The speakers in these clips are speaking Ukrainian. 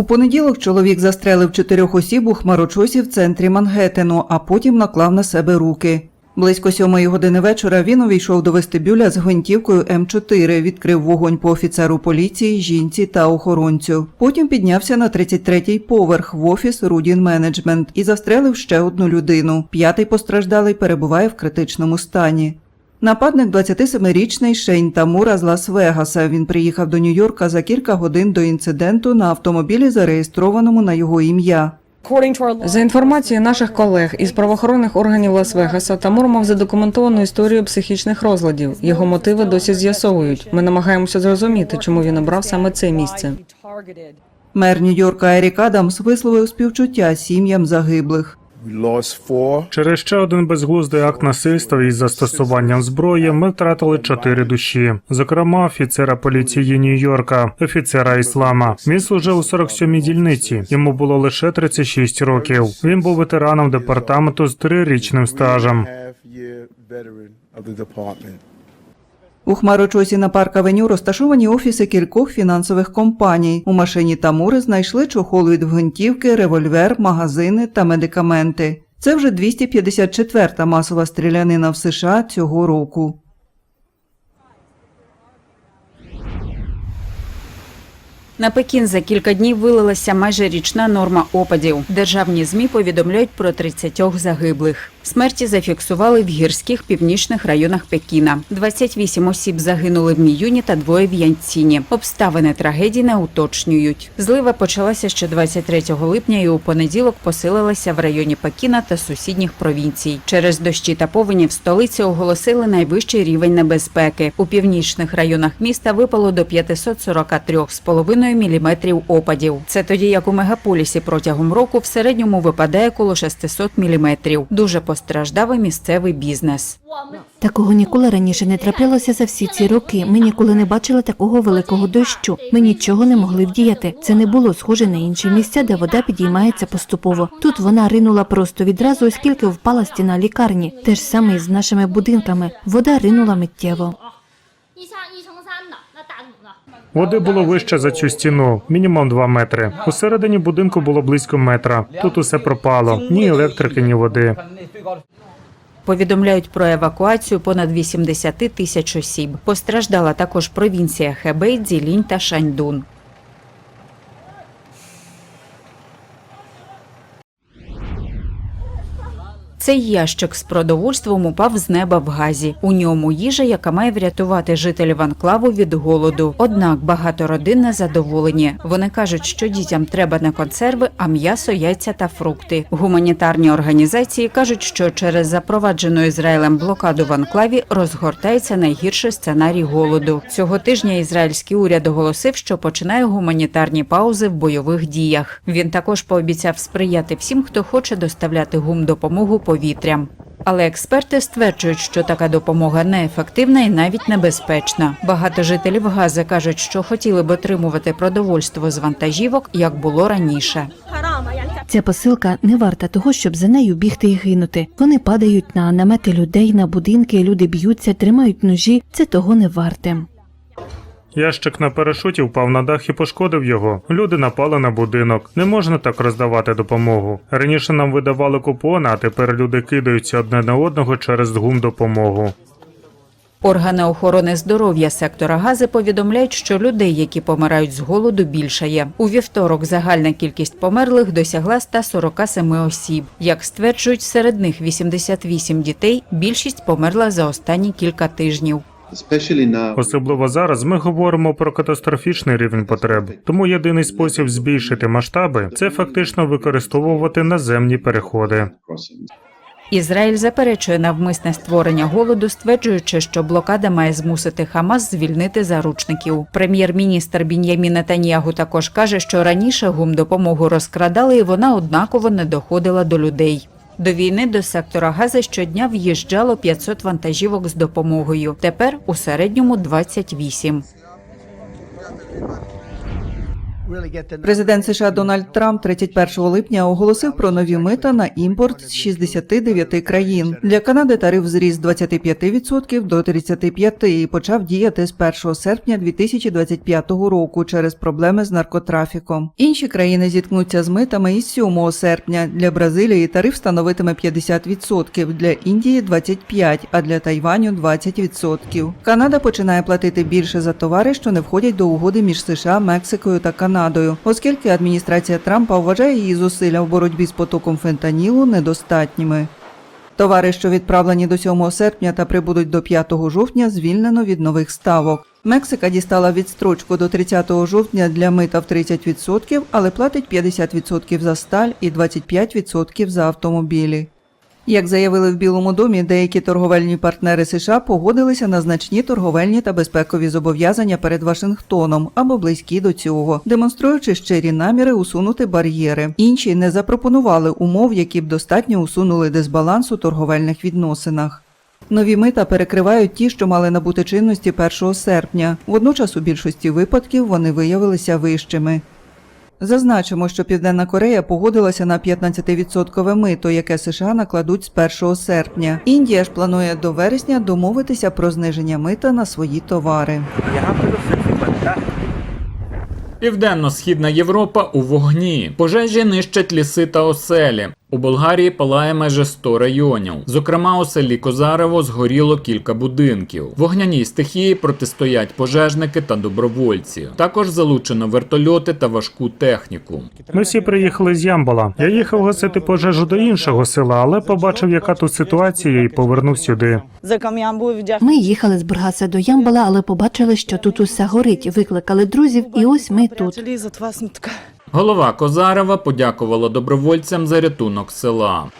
У понеділок чоловік застрелив чотирьох осіб у хмарочосі в центрі Мангеттену, а потім наклав на себе руки. Близько сьомої години вечора він увійшов до вестибюля з гвинтівкою М4, відкрив вогонь по офіцеру поліції, жінці та охоронцю. Потім піднявся на 33-й поверх в офіс Рудін Менеджмент і застрелив ще одну людину. П'ятий постраждалий перебуває в критичному стані. Нападник 27-річний Шейн Тамура з Лас-Вегаса. Він приїхав до Нью-Йорка за кілька годин до інциденту на автомобілі, зареєстрованому на його ім'я. За інформацією наших колег із правоохоронних органів Лас-Вегаса, Тамур мав задокументовану історію психічних розладів. Його мотиви досі з'ясовують. Ми намагаємося зрозуміти, чому він обрав саме це місце. Мер Нью-Йорка Ерік Адамс висловив співчуття сім'ям загиблих. Через ще один безглуздий акт насильства із застосуванням зброї ми втратили чотири душі, зокрема офіцера поліції Нью-Йорка, офіцера іслама. Він служив у 47-й дільниці. Йому було лише 36 років. Він був ветераном департаменту з трирічним стажем. У хмарочосі на парк Авеню розташовані офіси кількох фінансових компаній. У машині Тамури знайшли чохол від гвинтівки, револьвер, магазини та медикаменти. Це вже 254-та масова стрілянина в США цього року. На Пекін за кілька днів вилилася майже річна норма опадів. Державні змі повідомляють про 30 загиблих. Смерті зафіксували в гірських північних районах Пекіна. 28 осіб загинули в Міюні та двоє в Янціні. Обставини трагедії не уточнюють. Злива почалася ще 23 липня і у понеділок посилилася в районі Пекіна та сусідніх провінцій. Через дощі та повені в столиці оголосили найвищий рівень небезпеки. У північних районах міста випало до 543,5 міліметрів опадів. Це тоді, як у мегаполісі протягом року в середньому випадає коло 600 міліметрів. Дуже постраждав і місцевий бізнес. Такого ніколи раніше не траплялося за всі ці роки. Ми ніколи не бачили такого великого дощу. Ми нічого не могли вдіяти. Це не було схоже на інші місця, де вода підіймається поступово. Тут вона ринула просто відразу, оскільки впала стіна лікарні. Те ж саме і з нашими будинками. Вода ринула миттєво. Води було вище за цю стіну, мінімум 2 метри. Усередині будинку було близько метра. Тут усе пропало. Ні електрики, ні води. Повідомляють про евакуацію понад 80 тисяч осіб. Постраждала також провінція Хебей, Дзілінь та Шаньдун. Цей ящик з продовольством упав з неба в газі. У ньому їжа, яка має врятувати жителів анклаву від голоду. Однак багато родин незадоволені. Вони кажуть, що дітям треба не консерви, а м'ясо, яйця та фрукти. Гуманітарні організації кажуть, що через запроваджену Ізраїлем блокаду в анклаві розгортається найгірший сценарій голоду. Цього тижня ізраїльський уряд оголосив, що починає гуманітарні паузи в бойових діях. Він також пообіцяв сприяти всім, хто хоче доставляти гумдопомогу повітрям. Але експерти стверджують, що така допомога неефективна і навіть небезпечна. Багато жителів Гази кажуть, що хотіли б отримувати продовольство з вантажівок, як було раніше. Ця посилка не варта того, щоб за нею бігти і гинути. Вони падають на намети людей, на будинки, люди б'ються, тримають ножі. Це того не варте. Ящик на парашуті впав на дах і пошкодив його. Люди напали на будинок. Не можна так роздавати допомогу. Раніше нам видавали купони, а тепер люди кидаються одне на одного через гумдопомогу. Органи охорони здоров'я сектора Гази повідомляють, що людей, які помирають з голоду, більшає. У вівторок загальна кількість померлих досягла 147 осіб. Як стверджують, серед них 88 дітей. Більшість померла за останні кілька тижнів. Особливо зараз ми говоримо про катастрофічний рівень потреб. Тому єдиний спосіб збільшити масштаби це фактично використовувати наземні переходи. Ізраїль заперечує навмисне створення голоду, стверджуючи, що блокада має змусити Хамас звільнити заручників. Прем'єр-міністр Бін'ямін Нетаньягу також каже, що раніше гумдопомогу розкрадали, і вона однаково не доходила до людей. До війни до сектора Гази щодня в'їжджало 500 вантажівок з допомогою. Тепер у середньому 28. Президент США Дональд Трамп 31 липня оголосив про нові мита на імпорт з 69 країн. Для Канади тариф зріс з 25% до 35% і почав діяти з 1 серпня 2025 року через проблеми з наркотрафіком. Інші країни зіткнуться з митами із 7 серпня. Для Бразилії тариф становитиме 50%, для Індії 25%, а для Тайваню 20%. Канада починає платити більше за товари, що не входять до угоди між США, Мексикою та Канадою, оскільки адміністрація Трампа вважає її зусилля в боротьбі з потоком фентанілу недостатніми. Товари, що відправлені до 7 серпня та прибудуть до 5 жовтня, звільнено від нових ставок. Мексика дістала відстрочку до 30 жовтня для мита в 30%, але платить 50% за сталь і 25% за автомобілі. Як заявили в Білому домі, деякі торговельні партнери США погодилися на значні торговельні та безпекові зобов'язання перед Вашингтоном або близькі до цього, демонструючи щирі наміри усунути бар'єри. Інші не запропонували умов, які б достатньо усунули дисбаланс у торговельних відносинах. Нові мита перекривають ті, що мали набути чинності 1 серпня. Водночас у більшості випадків вони виявилися вищими. Зазначимо, що Південна Корея погодилася на 15% мито, яке США накладуть з 1 серпня. Індія ж планує до вересня домовитися про зниження мита на свої товари. Південно-східна Європа у вогні. Пожежі нищать ліси та оселі. У Болгарії палає майже 100 районів. Зокрема, у селі Козарево згоріло кілька будинків. Вогняній стихії протистоять пожежники та добровольці. Також залучено вертольоти та важку техніку. Ми всі приїхали з Ямбола. Я їхав гасити пожежу до іншого села, але побачив, яка тут ситуація, і повернув сюди. Ми їхали з Бургаса до Ямбала, але побачили, що тут усе горить. Викликали друзів, і ось ми тут. Голова Козарева подякувала добровольцям за рятунок села.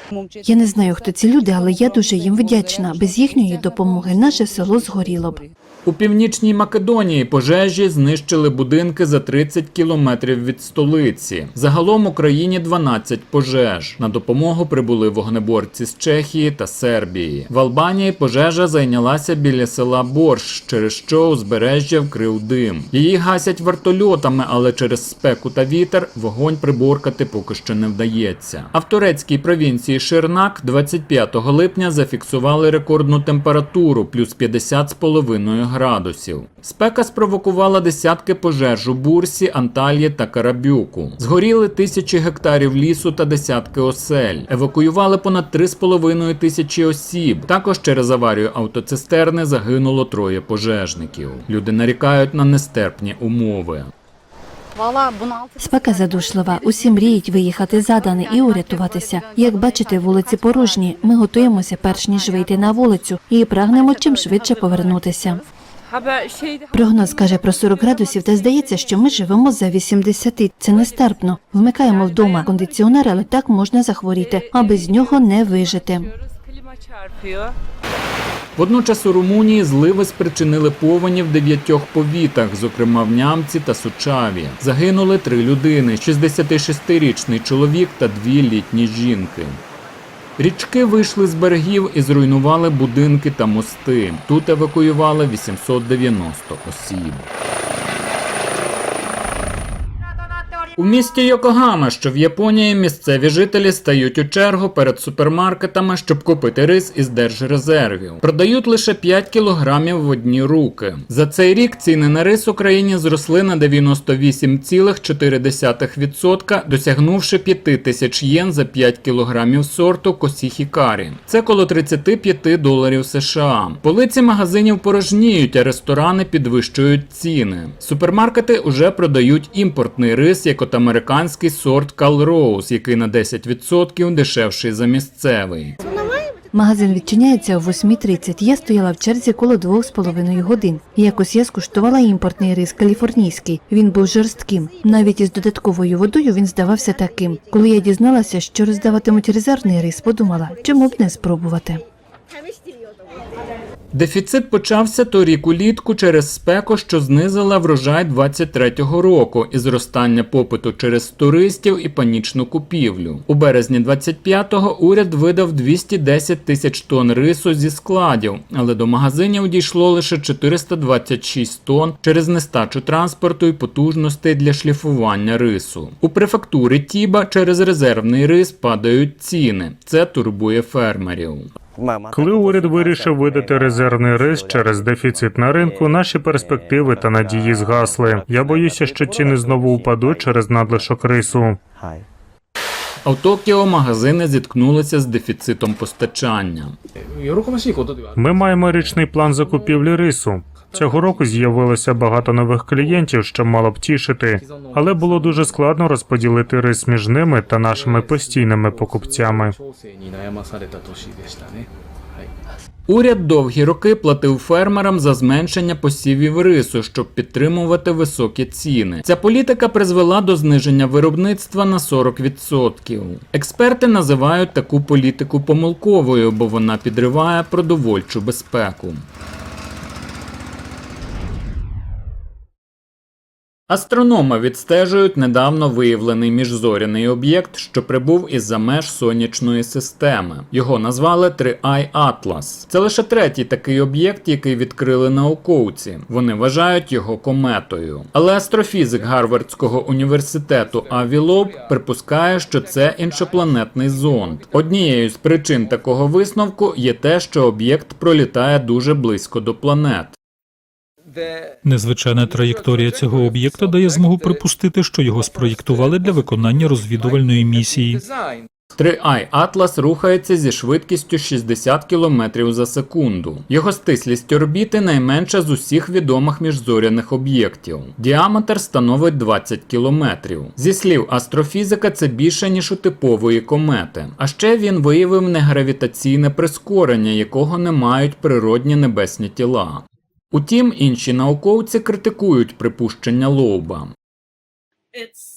Я не знаю, хто ці люди, але я дуже їм вдячна. Без їхньої допомоги наше село згоріло б. У північній Македонії пожежі знищили будинки за 30 кілометрів від столиці. Загалом у країні 12 пожеж. На допомогу прибули вогнеборці з Чехії та Сербії. В Албанії пожежа зайнялася біля села Борщ, через що узбережжя вкрив дим. Її гасять вертольотами, але через спеку та вітер вогонь приборкати поки що не вдається. А в турецькій провінції Ширнак 25 липня зафіксували рекордну температуру плюс 50,5 градусів. Спека спровокувала десятки пожеж у Бурсі, Анталії та Карабюку. Згоріли тисячі гектарів лісу та десятки осель. Евакуювали понад 3,5 тисячі осіб. Також через аварію автоцистерни загинуло троє пожежників. Люди нарікають на нестерпні умови. Спека задушлива. Усі мріють виїхати задане і урятуватися. Як бачите, вулиці порожні. Ми готуємося перш ніж вийти на вулицю і прагнемо чим швидше повернутися. Прогноз каже про 40 градусів, та здається, що ми живемо за 80. Це нестерпно. Вмикаємо вдома кондиціонер, але так можна захворіти, а без нього не вижити. Водночас у Румунії зливи спричинили повені в дев'ятьох повітах, зокрема в Нямці та Сучаві. Загинули три людини: 66-річний чоловік та дві літні жінки. Річки вийшли з берегів і зруйнували будинки та мости. Тут евакуювали 890 осіб. У місті Йокогама, що в Японії, місцеві жителі стають у чергу перед супермаркетами, щоб купити рис із держрезервів. Продають лише 5 кілограмів в одні руки. За цей рік ціни на рис Україні зросли на 98,4%, досягнувши 5 тисяч єн за 5 кілограмів сорту Косіхікарі. Це коло 35 доларів США. Полиці магазинів порожніють, а ресторани підвищують ціни. Супермаркети уже продають імпортний рис як от американський сорт Кал Роуз, який на 10% дешевший за місцевий. Магазин відчиняється о 8.30. Я стояла в черзі коло двох з половиною годин. Якось я скуштувала імпортний рис каліфорнійський. Він був жорстким. Навіть із додатковою водою він здавався таким. Коли я дізналася, що роздаватимуть резервний рис, подумала, чому б не спробувати. Дефіцит почався торік улітку через спеку, що знизила врожай 23-го року і зростання попиту через туристів і панічну купівлю. У березні 25-го уряд видав 210 тисяч тонн рису зі складів, але до магазинів дійшло лише 426 тонн через нестачу транспорту і потужностей для шліфування рису. У префектурі Тіба через резервний рис падають ціни. Це турбує фермерів. Коли уряд вирішив видати резервний рис через дефіцит на ринку, наші перспективи та надії згасли. Я боюся, що ціни знову упадуть через надлишок рису. А в Токіо магазини зіткнулися з дефіцитом постачання. Ми маємо річний план закупівлі рису. Цього року з'явилося багато нових клієнтів, що мало б тішити, але було дуже складно розподілити рис між ними та нашими постійними покупцями. Уряд довгі роки платив фермерам за зменшення посівів рису, щоб підтримувати високі ціни. Ця політика призвела до зниження виробництва на 40%. Експерти називають таку політику помилковою, бо вона підриває продовольчу безпеку. Астрономи відстежують недавно виявлений міжзоряний об'єкт, що прибув із-за меж сонячної системи. Його назвали 3i Atlas. Це лише третій такий об'єкт, який відкрили науковці. Вони вважають його кометою. Але астрофізик Гарвардського університету Аві Лоб припускає, що це іншопланетний зонд. Однією з причин такого висновку є те, що об'єкт пролітає дуже близько до планет. Незвичайна траєкторія цього об'єкта дає змогу припустити, що його спроєктували для виконання розвідувальної місії. 3i Atlas рухається зі швидкістю 60 км за секунду. Його стислість орбіти найменша з усіх відомих міжзоряних об'єктів. Діаметр становить 20 км. Зі слів астрофізика, це більше ніж у типової комети. А ще він виявив негравітаційне прискорення, якого не мають природні небесні тіла. Утім, інші науковці критикують припущення Лоуба.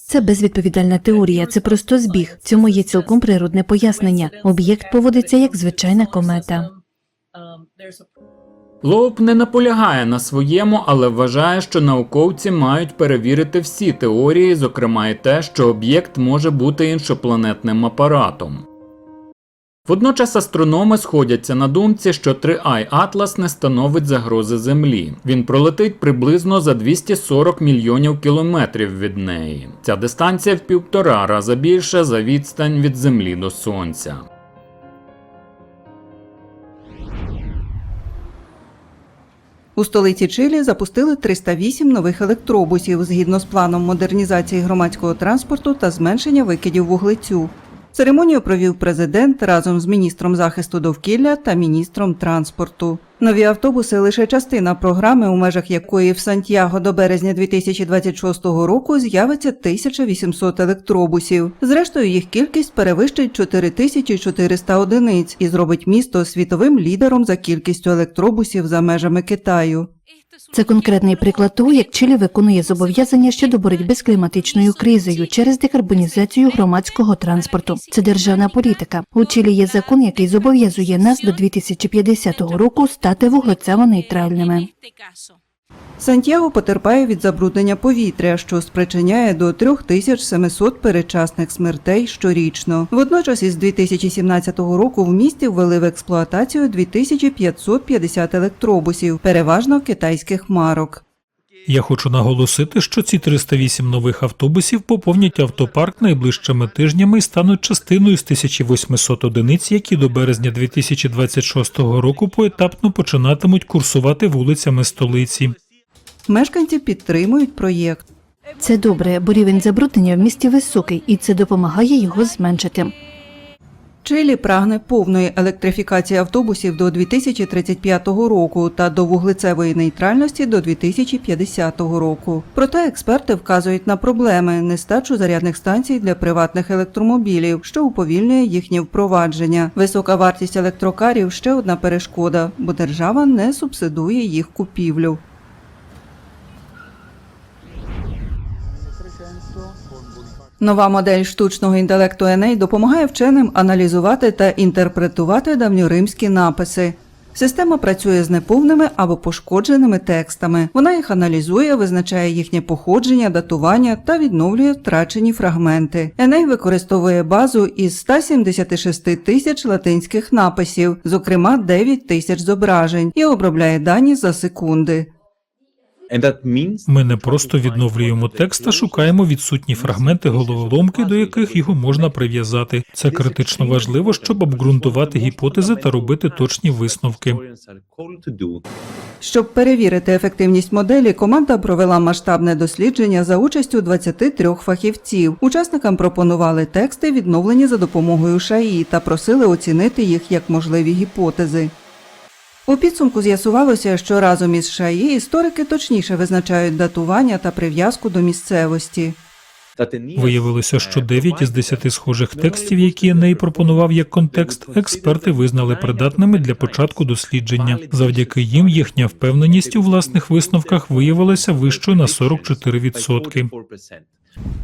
Це безвідповідальна теорія, це просто збіг. Цьому є цілком природне пояснення. Об'єкт поводиться як звичайна комета. Лоуп не наполягає на своєму, але вважає, що науковці мають перевірити всі теорії, зокрема й те, що об'єкт може бути іншопланетним апаратом. Водночас астрономи сходяться на думці, що 3i Atlas не становить загрози Землі. Він пролетить приблизно за 240 мільйонів кілометрів від неї. Ця дистанція в півтора рази більша за відстань від Землі до Сонця. У столиці Чилі запустили 308 нових електробусів згідно з планом модернізації громадського транспорту та зменшення викидів вуглецю. Церемонію провів президент разом з міністром захисту довкілля та міністром транспорту. Нові автобуси лише частина програми, у межах якої в Сантьяго до березня 2026 року з'явиться 1800 електробусів. Зрештою, їх кількість перевищить 4400 одиниць і зробить місто світовим лідером за кількістю електробусів за межами Китаю. Це конкретний приклад того, як Чилі виконує зобов'язання щодо боротьби з кліматичною кризою через декарбонізацію громадського транспорту. Це державна політика. У Чилі є закон, який зобов'язує нас до 2050 року стати вуглецево-нейтральними. Сантьяго потерпає від забруднення повітря, що спричиняє до 3700 передчасних смертей щорічно. Водночас із 2017 року в місті ввели в експлуатацію 2550 електробусів, переважно китайських марок. Я хочу наголосити, що ці 308 нових автобусів поповнять автопарк найближчими тижнями і стануть частиною з 1800 одиниць, які до березня 2026 року поетапно починатимуть курсувати вулицями столиці. Мешканці підтримують проєкт. Це добре, бо рівень забруднення в місті високий, і це допомагає його зменшити. Чилі прагне повної електрифікації автобусів до 2035 року та до вуглецевої нейтральності до 2050 року. Проте експерти вказують на проблеми нестачу зарядних станцій для приватних електромобілів, що уповільнює їхнє впровадження. Висока вартість електрокарів ще одна перешкода, бо держава не субсидує їх купівлю. Нова модель штучного інтелекту Еней допомагає вченим аналізувати та інтерпретувати давньоримські написи. Система працює з неповними або пошкодженими текстами. Вона їх аналізує, визначає їхнє походження, датування та відновлює втрачені фрагменти. Еней використовує базу із 176 тисяч латинських написів, зокрема 9 тисяч зображень, і обробляє дані за секунди. Ми не просто відновлюємо текст, а шукаємо відсутні фрагменти головоломки, до яких його можна прив'язати. Це критично важливо, щоб обґрунтувати гіпотези та робити точні висновки. Щоб перевірити ефективність моделі, команда провела масштабне дослідження за участю 23 фахівців. Учасникам пропонували тексти, відновлені за допомогою ШАІ, та просили оцінити їх як можливі гіпотези. У підсумку з'ясувалося, що разом із ШАІ історики точніше визначають датування та прив'язку до місцевості. Виявилося, що 9 із 10 схожих текстів, які Еней пропонував як контекст, експерти визнали придатними для початку дослідження. Завдяки їм їхня впевненість у власних висновках виявилася вищою на 44%.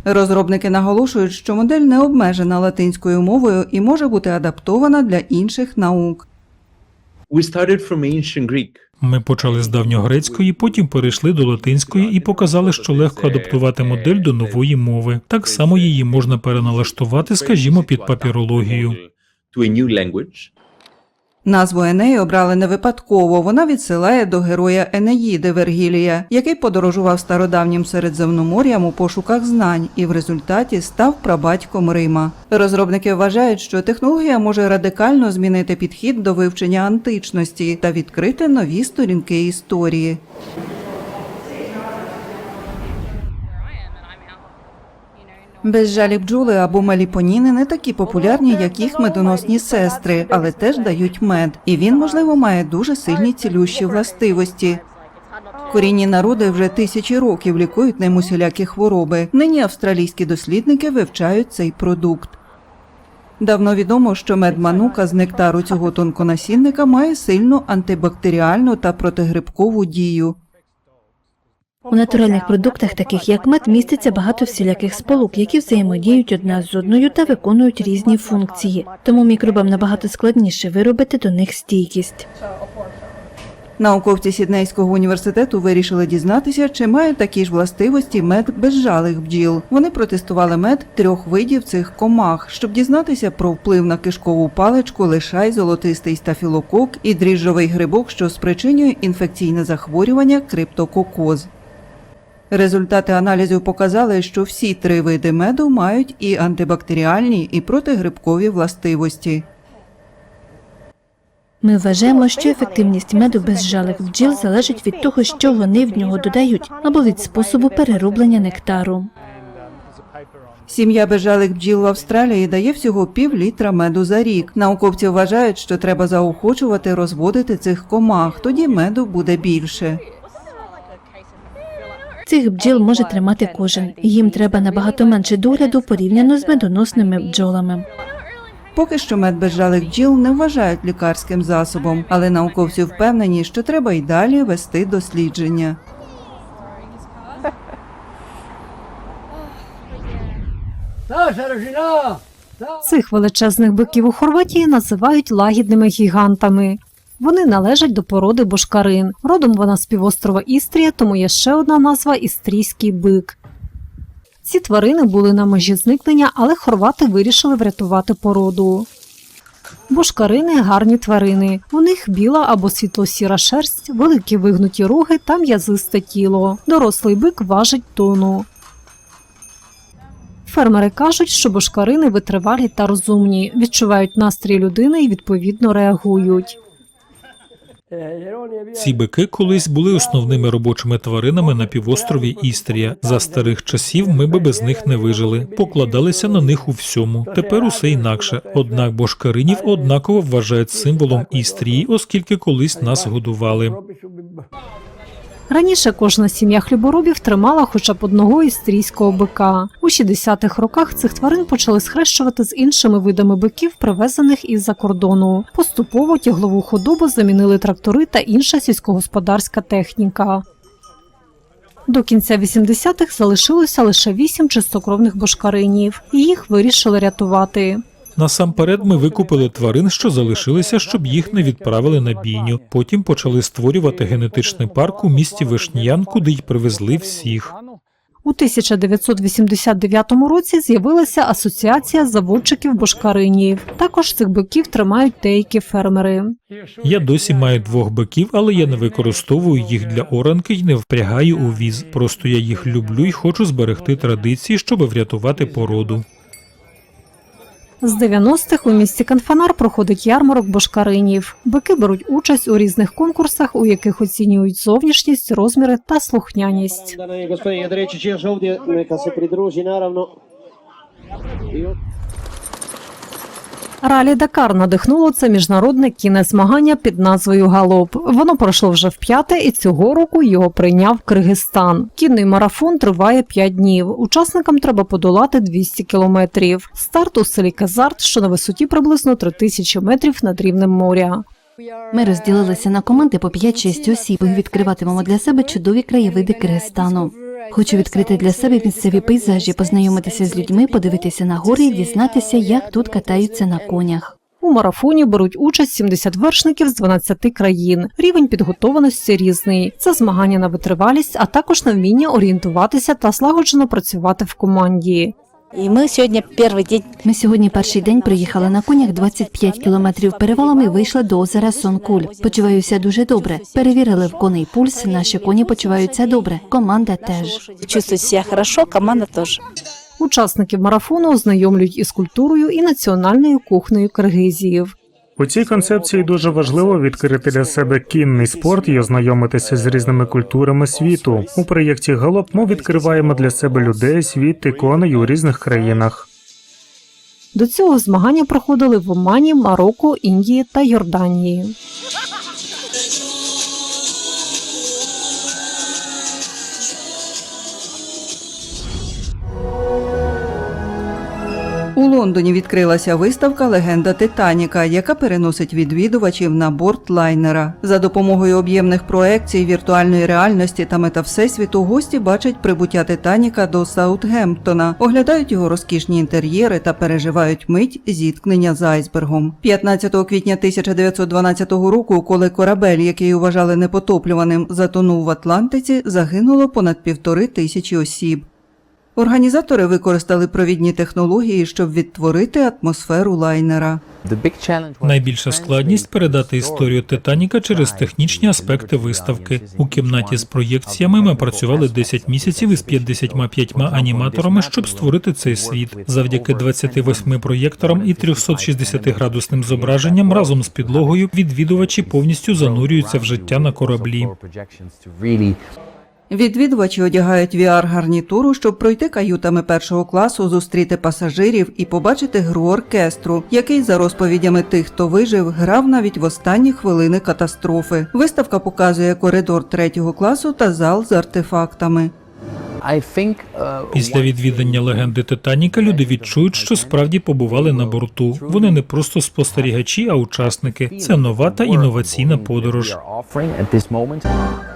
Розробники наголошують, що модель не обмежена латинською мовою і може бути адаптована для інших наук. Ми почали з давньогрецької, потім перейшли до латинської і показали, що легко адаптувати модель до нової мови. Так само її можна переналаштувати, скажімо, під папірологію. Назву Енеї обрали не випадково. Вона відсилає до героя Енеїди Вергілія, який подорожував стародавнім Середземномор'ям у пошуках знань і в результаті став прабатьком Рима. Розробники вважають, що технологія може радикально змінити підхід до вивчення античності та відкрити нові сторінки історії. Безжалі бджоли або маліпоніни не такі популярні, як їх медоносні сестри, але теж дають мед. І він, можливо, має дуже сильні цілющі властивості. Корінні народи вже тисячі років лікують ним усілякі хвороби. Нині австралійські дослідники вивчають цей продукт. Давно відомо, що мед манука з нектару цього тонконасінника має сильну антибактеріальну та протигрибкову дію. У натуральних продуктах, таких як мед, міститься багато всіляких сполук, які взаємодіють одна з одною та виконують різні функції. Тому мікробам набагато складніше виробити до них стійкість. Науковці Сіднейського університету вирішили дізнатися, чи має такі ж властивості мед безжалих бджіл. Вони протестували мед трьох видів цих комах, щоб дізнатися про вплив на кишкову паличку, лишай, золотистий стафілокок і дріжджовий грибок, що спричинює інфекційне захворювання криптококоз. Результати аналізів показали, що всі три види меду мають і антибактеріальні, і протигрибкові властивості. Ми вважаємо, що ефективність меду безжалих бджіл залежить від того, що вони в нього додають, або від способу перероблення нектару. Сім'я безжалих бджіл в Австралії дає всього пів літра меду за рік. Науковці вважають, що треба заохочувати розводити цих комах, тоді меду буде більше. Цих бджіл може тримати кожен, їм треба набагато менше догляду порівняно з медоносними бджолами. Поки що мед безжалих бджіл не вважають лікарським засобом, але науковці впевнені, що треба й далі вести дослідження. Цих величезних биків у Хорватії називають лагідними гігантами. Вони належать до породи бошкарин. Родом вона з півострова Істрія, тому є ще одна назва істрійський бик. Ці тварини були на межі зникнення, але хорвати вирішили врятувати породу. Бошкарини гарні тварини. У них біла або світло-сіра шерсть, великі вигнуті роги та м'язисте тіло. Дорослий бик важить тону. Фермери кажуть, що бошкарини витривалі та розумні, відчувають настрій людини і відповідно реагують. Ці бики колись були основними робочими тваринами на півострові Істрія. За старих часів ми би без них не вижили, покладалися на них у всьому. Тепер усе інакше. Однак бошкаринів однаково вважають символом Істрії, оскільки колись нас годували. Раніше кожна сім'я хліборобів тримала хоча б одного істрійського бика. У 60-х роках цих тварин почали схрещувати з іншими видами биків, привезених із-за кордону. Поступово тяглову худобу замінили трактори та інша сільськогосподарська техніка. До кінця 80-х залишилося лише вісім чистокровних бошкаринів, і їх вирішили рятувати. Насамперед, ми викупили тварин, що залишилися, щоб їх не відправили на бійню. Потім почали створювати генетичний парк у місті Вишньян, куди й привезли всіх. У 1989 році з'явилася асоціація заводчиків бошкаринів. Також цих биків тримають деякі фермери. Я досі маю двох биків, але я не використовую їх для оранки й не впрягаю у віз. Просто я їх люблю і хочу зберегти традиції, щоб врятувати породу. З 90-х у місті Канфанар проходить ярмарок бошкаринів. Бики беруть участь у різних конкурсах, у яких оцінюють зовнішність, розміри та слухняність. Ралі Дакар надихнуло це міжнародне кінне змагання під назвою Галоп. Воно пройшло вже вп'яте, і цього року його прийняв Киргизстан. Кінний марафон триває 5 днів. Учасникам треба подолати 200 кілометрів. Старт у селі Казарт, що на висоті приблизно 3000 метрів над рівнем моря. Ми розділилися на команди по 5-6 осіб відкриватимемо для себе чудові краєвиди Киргизстану. Хочу відкрити для себе місцеві пейзажі, познайомитися з людьми, подивитися на гори і дізнатися, як тут катаються на конях. У марафоні беруть участь 70 вершників з 12 країн. Рівень підготованості різний. Це змагання на витривалість, а також на вміння орієнтуватися та злагоджено працювати в команді. І ми сьогодні перший день Ми сьогодні перший день приїхали на конях 25 кілометрів перевалом і вийшли до озера Сонкуль. Почуваюся дуже добре. Перевірили в коней пульс. Наші коні почуваються добре. Команда теж. чувствують себе хорошо, команда теж. Учасників марафону ознайомлюють із культурою і національною кухнею киргизів. У цій концепції дуже важливо відкрити для себе кінний спорт і ознайомитися з різними культурами світу. У проєкті Галоп ми відкриваємо для себе людей, світ і коней у різних країнах. До цього змагання проходили в Омані, Марокко, Індії та Йорданії. У Лондоні відкрилася виставка Легенда Титаніка, яка переносить відвідувачів на борт лайнера. За допомогою об'ємних проекцій, віртуальної реальності та метавсесвіту гості бачать прибуття Титаніка до Саутгемптона, оглядають його розкішні інтер'єри та переживають мить зіткнення з айсбергом. 15 квітня 1912 року, коли корабель, який вважали непотоплюваним, затонув в Атлантиці, загинуло понад півтори тисячі осіб. Організатори використали провідні технології, щоб відтворити атмосферу лайнера. Найбільша складність передати історію Титаніка через технічні аспекти виставки. У кімнаті з проєкціями ми працювали 10 місяців із 55 аніматорами, щоб створити цей світ. Завдяки 28 проєкторам і 360 градусним зображенням разом з підлогою відвідувачі повністю занурюються в життя на кораблі. Відвідувачі одягають VR-гарнітуру, щоб пройти каютами першого класу, зустріти пасажирів і побачити гру оркестру, який, за розповідями тих, хто вижив, грав навіть в останні хвилини катастрофи. Виставка показує коридор третього класу та зал з артефактами. Після відвідання легенди Титаніка люди відчують, що справді побували на борту. Вони не просто спостерігачі, а учасники. Це нова та інноваційна подорож.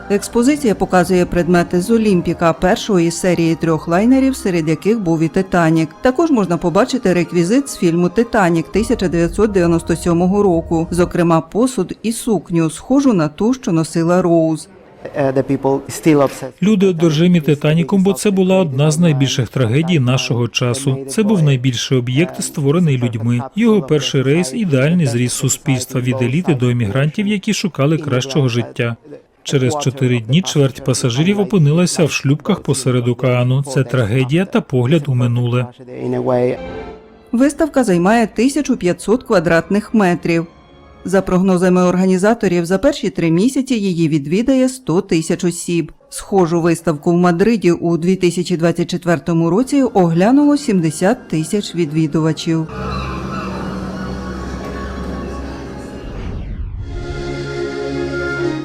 Експозиція показує предмети з Олімпіка, першого із серії трьох лайнерів, серед яких був і Титанік. Також можна побачити реквізит з фільму Титанік 1997 року, зокрема посуд і сукню, схожу на ту, що носила Роуз. Люди одержимі Титаніком, бо це була одна з найбільших трагедій нашого часу. Це був найбільший об'єкт, створений людьми. Його перший рейс ідеальний зріз суспільства від еліти до емігрантів, які шукали кращого життя. Через чотири дні чверть пасажирів опинилася в шлюбках посеред океану. Це трагедія та погляд у минуле. Виставка займає 1500 квадратних метрів. За прогнозами організаторів, за перші три місяці її відвідає 100 тисяч осіб. Схожу виставку в Мадриді у 2024 році оглянуло 70 тисяч відвідувачів.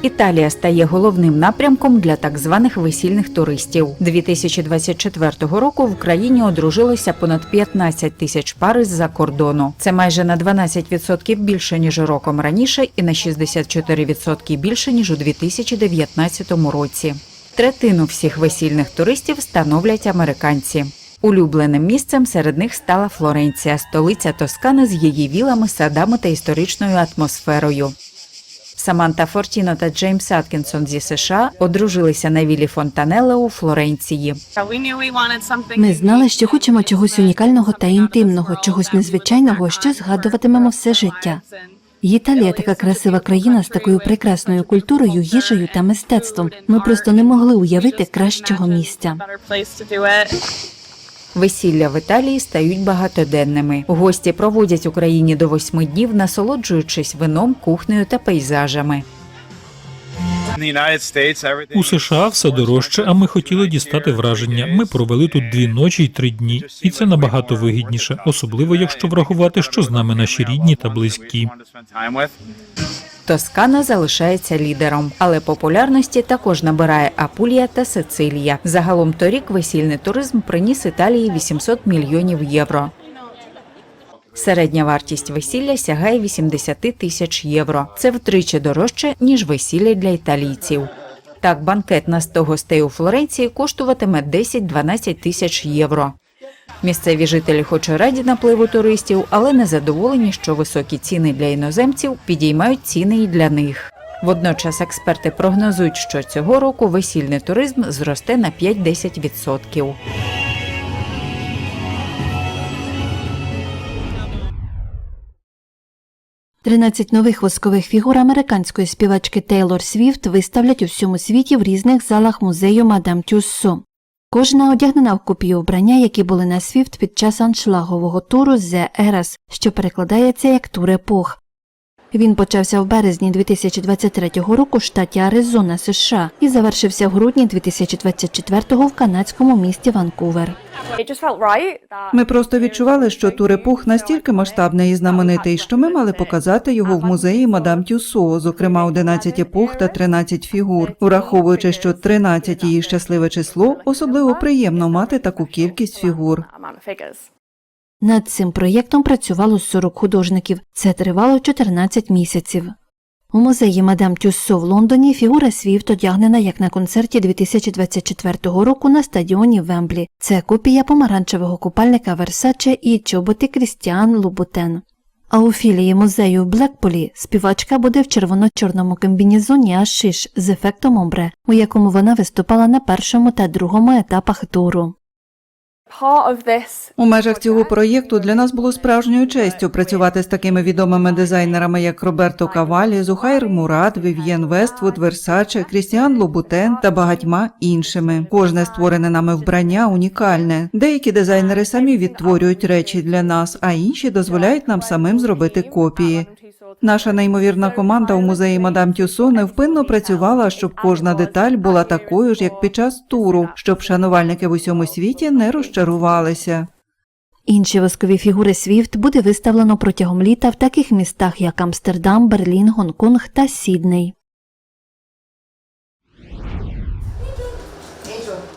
Італія стає головним напрямком для так званих весільних туристів. 2024 року в країні одружилося понад 15 тисяч пар з-за кордону. Це майже на 12% більше ніж роком раніше, і на 64% більше ніж у 2019 році. Третину всіх весільних туристів становлять американці. Улюбленим місцем серед них стала Флоренція, столиця Тоскани з її вілами, садами та історичною атмосферою. Саманта Фортіно та Джеймс Аткінсон зі США одружилися на вілі Фонтанелле у Флоренції. Ми знали, що хочемо чогось унікального та інтимного, чогось незвичайного, що згадуватимемо все життя. Італія така красива країна з такою прекрасною культурою, їжею та мистецтвом. Ми просто не могли уявити кращого місця. Весілля в Італії стають багатоденними. Гості проводять у країні до восьми днів, насолоджуючись вином, кухнею та пейзажами. У США все дорожче, а ми хотіли дістати враження. Ми провели тут дві ночі й три дні, і це набагато вигідніше, особливо якщо врахувати, що з нами наші рідні та близькі. Тоскана залишається лідером, але популярності також набирає Апулія та Сицилія. Загалом торік весільний туризм приніс Італії 800 мільйонів євро. Середня вартість весілля сягає 80 тисяч євро. Це втричі дорожче, ніж весілля для італійців. Так, банкет на 100 гостей у Флоренції коштуватиме 10-12 тисяч євро. Місцеві жителі хоч і раді напливу туристів, але не задоволені, що високі ціни для іноземців підіймають ціни і для них. Водночас експерти прогнозують, що цього року весільний туризм зросте на 5-10%. Тринадцять нових воскових фігур американської співачки Тейлор Свіфт виставлять у всьому світі в різних залах музею Мадам Тюссо. Кожна одягнена в копію обрання, які були на Свіфт під час аншлагового туру The Eras, що перекладається як тур епох. Він почався в березні 2023 року в штаті Аризона, США, і завершився в грудні 2024 в канадському місті Ванкувер. Ми просто відчували, що тур епох настільки масштабний і знаменитий, що ми мали показати його в музеї Мадам Тюсо, зокрема 11 епох та 13 фігур. Враховуючи, що 13 – її щасливе число, особливо приємно мати таку кількість фігур. Над цим проєктом працювало 40 художників. Це тривало 14 місяців. У музеї Мадам Тюссо в Лондоні фігура Свіфт одягнена як на концерті 2024 року на стадіоні Вемблі. Це копія помаранчевого купальника Версаче і чоботи Крістіан Лубутен. А у філії музею в Блекполі співачка буде в червоно-чорному комбінезоні Ашиш з ефектом омбре, у якому вона виступала на першому та другому етапах туру. У межах цього проєкту для нас було справжньою честю працювати з такими відомими дизайнерами, як Роберто Кавалі, Зухайр Мурат, Вів'єн Вествуд, Версаче, Крістіан Лубутен та багатьма іншими. Кожне створене нами вбрання унікальне. Деякі дизайнери самі відтворюють речі для нас, а інші дозволяють нам самим зробити копії. Наша неймовірна команда у музеї Мадам Тюсо невпинно працювала, щоб кожна деталь була такою ж, як під час туру, щоб шанувальники в усьому світі не розчарувалися. Інші воскові фігури Свіфт буде виставлено протягом літа в таких містах, як Амстердам, Берлін, Гонконг та Сідней.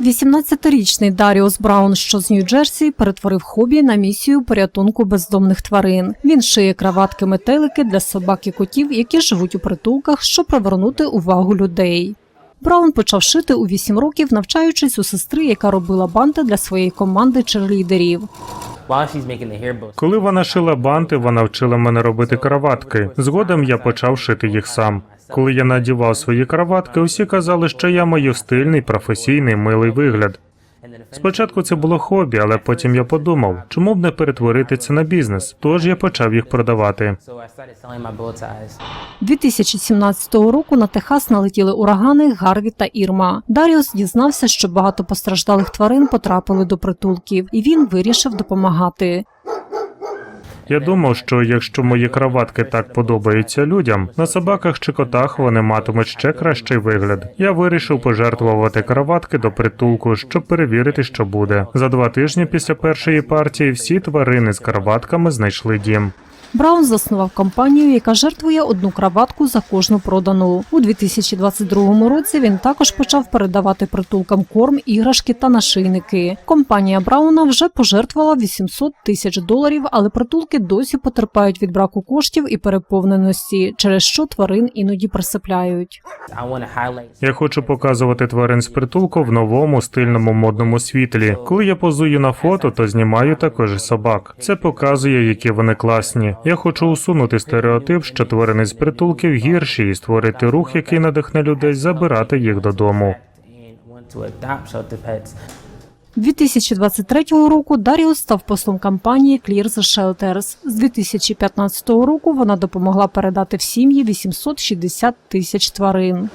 18-річний Даріус Браун, що з Нью-Джерсі, перетворив хобі на місію порятунку бездомних тварин. Він шиє краватки метелики для собак і котів, які живуть у притулках, щоб привернути увагу людей. Браун почав шити у 8 років, навчаючись у сестри, яка робила банти для своєї команди черлідерів. Коли вона шила банти, вона вчила мене робити кроватки. Згодом я почав шити їх сам. Коли я надівав свої кроватки, усі казали, що я маю стильний, професійний, милий вигляд. Спочатку це було хобі, але потім я подумав, чому б не перетворити це на бізнес. Тож я почав їх продавати. 2017 року на Техас налетіли урагани Гарві та Ірма. Даріус дізнався, що багато постраждалих тварин потрапили до притулків, і він вирішив допомагати. Я думав, що якщо мої краватки так подобаються людям, на собаках чи котах вони матимуть ще кращий вигляд. Я вирішив пожертвувати краватки до притулку, щоб перевірити, що буде. За два тижні після першої партії всі тварини з краватками знайшли дім. Браун заснував компанію, яка жертвує одну краватку за кожну продану. У 2022 році він також почав передавати притулкам корм, іграшки та нашийники. Компанія Брауна вже пожертвувала 800 тисяч доларів, але притулки досі потерпають від браку коштів і переповненості, через що тварин іноді присипляють. Я хочу показувати тварин з притулку в новому стильному модному світлі. Коли я позую на фото, то знімаю також собак. Це показує, які вони класні. Я хочу усунути стереотип, що тварини з притулків гірші, і створити рух, який надихне людей забирати їх додому. 2023 року Даріус став послом кампанії Clear the Shelters. З 2015 року вона допомогла передати в сім'ї 860 тисяч тварин.